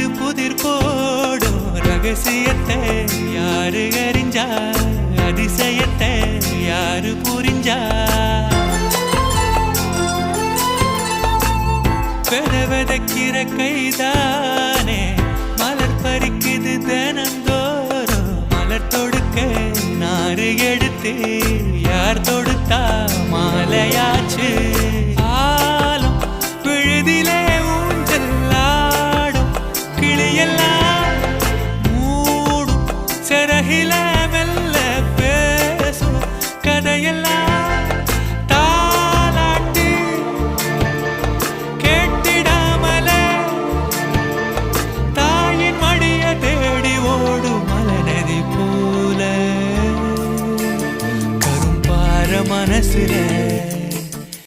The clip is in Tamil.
மீது புதிர் போடும் ரகசியத்தை யாரு அறிஞ்சா அதிசயத்தை யாரு புரிஞ்சா பெற விதைக்கிற கைதானே மலர் பறிக்குது தினந்தோறும் மலர் தொடுக்க நாறு எடுத்து யார் தொடுத்தா எல்லாம் மூடும் சிறகில மெல்ல பேசும் கதையெல்லாம் தாளாட்டி கேட்டிடாமல. தாயின் மடிய தேடி ஓடும் மலநதி போல.